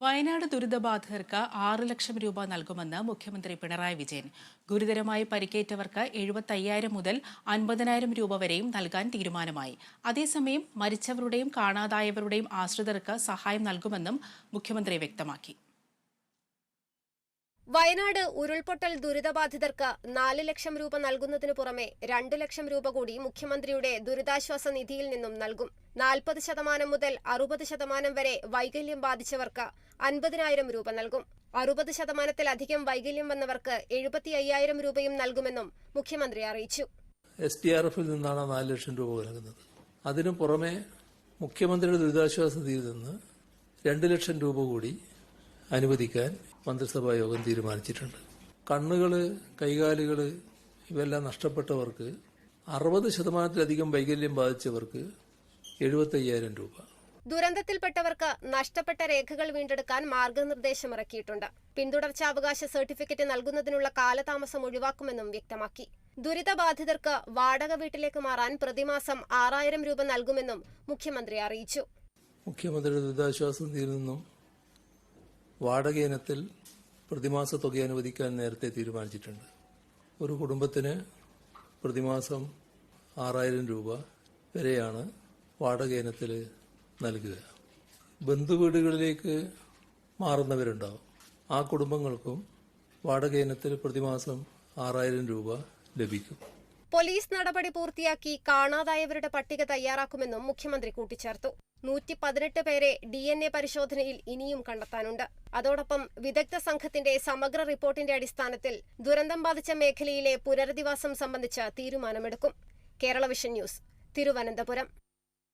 വയനാട് ദുരിതബാധിതർക്ക് ആറ് ലക്ഷം രൂപ നൽകുമെന്ന് മുഖ്യമന്ത്രി പിണറായി വിജയൻ. ഗുരുതരമായി പരിക്കേറ്റവർക്ക് എഴുപത്തയ്യായിരം മുതൽ അൻപതിനായിരം രൂപ വരെയും നൽകാൻ തീരുമാനമായി. അതേസമയം മരിച്ചവരുടെയും കാണാതായവരുടെയും ആശ്രിതർക്ക് സഹായം നൽകുമെന്നും മുഖ്യമന്ത്രി വ്യക്തമാക്കി. വയനാട് ഉരുൾപൊട്ടൽ ദുരിതബാധിതർക്ക് നാല് ലക്ഷം രൂപ നൽകുന്നതിനു പുറമെ രണ്ടു ലക്ഷം രൂപ കൂടി മുഖ്യമന്ത്രിയുടെ ദുരിതാശ്വാസ നിധിയിൽ നിന്നും നൽകും. നാൽപ്പത് ശതമാനം മുതൽ അറുപത് ശതമാനം വരെ വൈകല്യം ബാധിച്ചവർക്ക് അൻപതിനായിരം രൂപ നൽകും. അറുപത് ശതമാനത്തിലധികം വൈകല്യം വന്നവർക്ക് എഴുപത്തി അയ്യായിരം രൂപയും നൽകുമെന്നും മുഖ്യമന്ത്രി അറിയിച്ചു. എസ് ഡി ആർ എഫിൽ നിന്നാണ് നാല് ലക്ഷം രൂപ നൽകുന്നത്. അതിനു പുറമെ മുഖ്യമന്ത്രിയുടെ ദുരിതാശ്വാസ നിധിയിൽ നിന്ന് രണ്ട് ലക്ഷം രൂപ കൂടി അനുവദിക്കാൻ മന്ത്രിസഭാ യോഗം തീരുമാനിച്ചിട്ടുണ്ട്. കണ്ണുകൾ കൈകാലുകൾ ഇവയെല്ലാം നഷ്ടപ്പെട്ടവർക്ക് അറുപത് ശതമാനത്തിലധികം വൈകല്യം ബാധിച്ചവർക്ക് എഴുപത്തയ്യായിരം രൂപ. ദുരന്തത്തിൽപ്പെട്ടവർക്ക് നഷ്ടപ്പെട്ട രേഖകൾ വീണ്ടെടുക്കാൻ മാർഗനിർദ്ദേശമിറക്കിയിട്ടുണ്ട് പിന്തുടർച്ചാവകാശ സർട്ടിഫിക്കറ്റ് നൽകുന്നതിനുള്ള കാലതാമസം ഒഴിവാക്കുമെന്നും വ്യക്തമാക്കി. ദുരിതബാധിതർക്ക് വാടക വീട്ടിലേക്ക് മാറാൻ പ്രതിമാസം ആറായിരം രൂപ നൽകുമെന്നും മുഖ്യമന്ത്രി അറിയിച്ചു. മുഖ്യമന്ത്രിയുടെ ദുരിതാശ്വാസ നിധിയിൽ നിന്നും വാടക ഇനത്തിൽ പ്രതിമാസ തുക അനുവദിക്കാൻ നേരത്തെ തീരുമാനിച്ചിട്ടുണ്ട്. ഒരു കുടുംബത്തിന് പ്രതിമാസം ആറായിരം രൂപ വരെയാണ് വാടക ഇനത്തിൽ നൽകുക ബന്ധുവീടുകളിലേക്ക് മാറുന്നവരുണ്ടാവും. ആ കുടുംബങ്ങൾക്കും വാടക ഇനത്തിൽ പ്രതിമാസം ആറായിരം രൂപ ലഭിക്കും. പോലീസ് നടപടി പൂർത്തിയാക്കി കാണാതായവരുടെ പട്ടിക തയ്യാറാക്കുമെന്നും മുഖ്യമന്ത്രി കൂട്ടിച്ചേർത്തു. നൂറ്റി പതിനെട്ട് പേരെ ഡി എൻ എ പരിശോധനയിൽ ഇനിയും കണ്ടെത്താനുണ്ട്. അതോടൊപ്പം വിദഗ്ധ സംഘത്തിന്റെ സമഗ്ര റിപ്പോർട്ടിന്റെ അടിസ്ഥാനത്തിൽ ദുരന്തം ബാധിച്ച മേഖലയിലെ പുനരധിവാസം സംബന്ധിച്ച തീരുമാനമെടുക്കും. Kerala vision news Thiruvananthapuram.